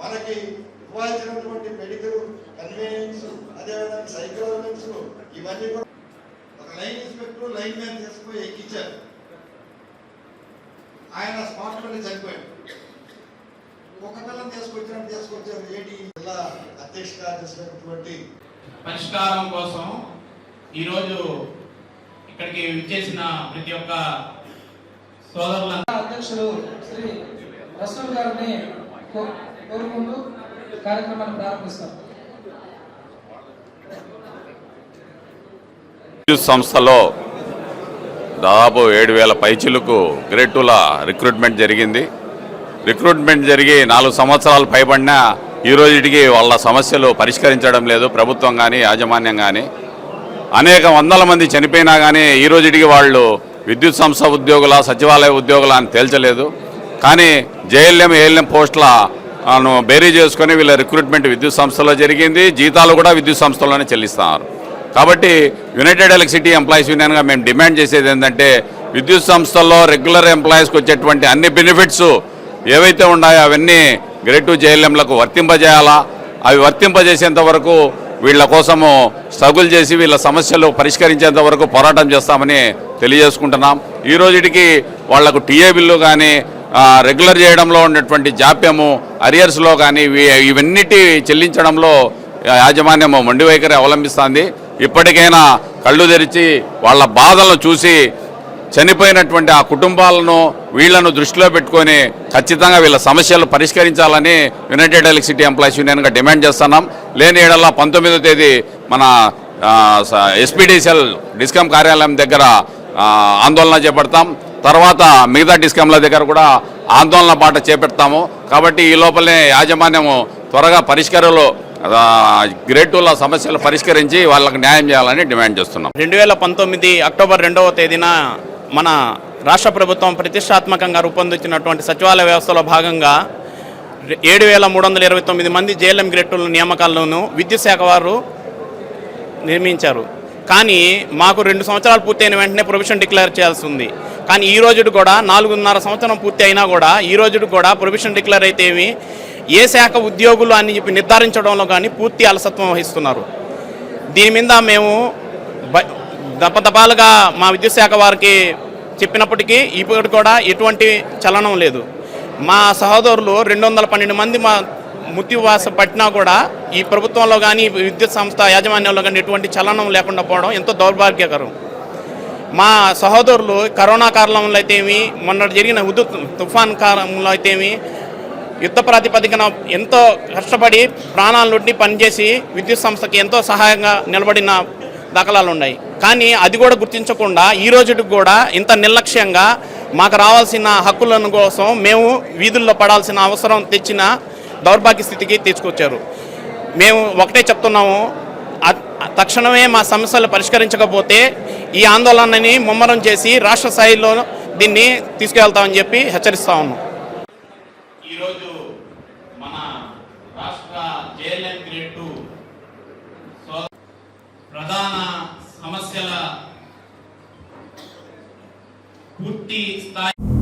మనకి ఇవ్వాల్సినటువంటి medical convenience అదేవిధంగా సైకలాజిక్స్ ఇవన్నీ కూడా ఒక లైన్ ఇన్స్పెక్టర్ లైన్ మ్యాన్ తీసుకుపోయి ఎక్కించారు. ఆయన స్పాట్లోనే చనిపోయాడు. ఒక పిల్లని తీసుకొచ్చినట్టు తీసుకొచ్చారు. ఏంటి? జిల్లా అధ్యక్ష కార్యదర్శి పరిష్కారం కోసం ఈరోజు ఇక్కడికి విచ్చేసిన ప్రతి ఒక్క సోదరులందరూ. అధ్యక్షుడు శ్రీ రసూల్ గారిని కోరుకుంటూ కార్యక్రమాన్ని ప్రారంభిస్తాం. విద్యుత్ సంస్థలో దాదాపు ఏడు వేల పైచిలకు గ్రేడ్ టూల రిక్రూట్మెంట్ జరిగింది. రిక్రూట్మెంట్ జరిగి నాలుగు సంవత్సరాలు పైబడినా ఈ రోజుటికి వాళ్ళ సమస్యలు పరిష్కరించడం లేదు ప్రభుత్వం కానీ యాజమాన్యం కానీ అనేక వందల మంది చనిపోయినా కానీ ఈ రోజుటికి వాళ్ళు విద్యుత్ సంస్థ ఉద్యోగుల సచివాలయ ఉద్యోగుల అని తేల్చలేదు. కానీ జేఎల్ఎం ఏఎల్ఎం పోస్టుల బేరీ చేసుకొని వీళ్ళ రిక్రూట్మెంట్ విద్యుత్ సంస్థలో జరిగింది. జీతాలు కూడా విద్యుత్ సంస్థలోనే చెల్లిస్తున్నారు కాబట్టి యునైటెడ్ ఎలక్ట్రిసిటీ ఎంప్లాయీస్ యూనియన్గా మేము డిమాండ్ చేసేది ఏంటంటే విద్యుత్ సంస్థల్లో రెగ్యులర్ ఎంప్లాయీస్కి వచ్చేటువంటి అన్ని బెనిఫిట్స్ ఏవైతే ఉన్నాయో అవన్నీ గ్రేడ్ టూ జేఎల్ఎంలకు వర్తింపజేయాలా? అవి వర్తింపజేసేంత వరకు వీళ్ళ కోసము స్ట్రగుల్ చేసి వీళ్ళ సమస్యలు పరిష్కరించేంత వరకు పోరాటం చేస్తామని తెలియజేసుకుంటున్నాం. ఈ రోజుటికి వాళ్ళకు టీఏ బిల్లు కానీ రెగ్యులర్ చేయడంలో ఉన్నటువంటి జాప్యము అరియర్స్లో కానీ ఇవన్నిటి చెల్లించడంలో యాజమాన్యము మొండి వైఖరి అవలంబిస్తుంది. ఇప్పటికైనా కళ్ళు తెరిచి వాళ్ళ బాధలను చూసి చనిపోయినటువంటి ఆ కుటుంబాలను వీళ్ళను దృష్టిలో పెట్టుకొని ఖచ్చితంగా వీళ్ళ సమస్యలు పరిష్కరించాలని యునైటెడ్ ఎలక్ట్రిసిటీ ఎంప్లాయీస్ యూనియన్గా డిమాండ్ చేస్తున్నాం. లేని ఏడల్లా పంతొమ్మిదో తేదీ మన ఎస్పీడీసీఎల్ డిస్కమ్ కార్యాలయం దగ్గర ఆందోళన చేపడతాం. తర్వాత మిగతా డిస్కంల దగ్గర కూడా ఆందోళన బాట చేపెడతాము. కాబట్టి ఈ లోపలనే యాజమాన్యము త్వరగా పరిష్కారాలు గ్రేడ్ టూల సమస్యలు పరిష్కరించి వాళ్ళకి న్యాయం చేయాలని డిమాండ్ చేస్తున్నాం. రెండు వేల పంతొమ్మిది అక్టోబర్ రెండవ తేదీన మన రాష్ట్ర ప్రభుత్వం ప్రతిష్టాత్మకంగా రూపొందించినటువంటి సచివాలయ వ్యవస్థలో భాగంగా ఏడు వేల మూడు వందల ఇరవై తొమ్మిది మంది జేఎల్ఎం గ్రేటుల నియామకాలను విద్యుత్ శాఖ వారు నిర్మించారు. కానీ మాకు రెండు సంవత్సరాలు పూర్తయిన వెంటనే ప్రొవిషన్ డిక్లేర్ చేయాల్సి ఉంది కానీ ఈ రోజుడు కూడా నాలుగున్నర సంవత్సరం పూర్తి అయినా కూడా ఈ రోజుడు కూడా ప్రొవిషన్ డిక్లేర్ అయితే ఏమి? ఏ శాఖ ఉద్యోగులు అని చెప్పి నిర్ధారించడంలో కానీ పూర్తి అలసత్వం వహిస్తున్నారు. దీని మీద మేము దపదపాలుగా మా విద్యుత్ శాఖ వారికి చెప్పినప్పటికీ ఇప్పుడు కూడా ఎటువంటి చలనం లేదు. మా సహోదరులు రెండు వందల పన్నెండు మంది మా ముతివాస పట్టినా కూడా ఈ ప్రభుత్వంలో కానీ విద్యుత్ సంస్థ యాజమాన్యంలో కానీ ఎటువంటి చలనం లేకుండా పోవడం ఎంతో దౌర్భాగ్యకరం. మా సహోదరులు కరోనా కాలంలో అయితేమి మొన్న జరిగిన హుదు తుఫాన్ కాలంలో అయితేమి యుద్ధ ప్రాతిపదికన ఎంతో కష్టపడి ప్రాణాల నుండి పనిచేసి విద్యుత్ సంస్థకి ఎంతో సహాయంగా నిలబడిన దాఖలాలు ఉన్నాయి. కానీ అది కూడా గుర్తించకుండా ఈ రోజుకి కూడా ఇంత నిర్లక్ష్యంగా మాకు రావాల్సిన హక్కులను కోసం మేము వీధుల్లో పడాల్సిన అవసరం తెచ్చిన దౌర్భాగ్య స్థితికి తీసుకొచ్చారు. మేము ఒకటే చెప్తున్నాము తక్షణమే మా సమస్యలు పరిష్కరించకపోతే ఈ ఆందోళనని ముమ్మరం చేసి రాష్ట్ర స్థాయిలో దీన్ని తీసుకెళ్తామని చెప్పి హెచ్చరిస్తా ఉన్నాం. ఈరోజు మన రాష్ట్ర జేఎల్ఎం గ్రేడ్ టూ ప్రధాన సమస్యల పూర్తి స్థాయి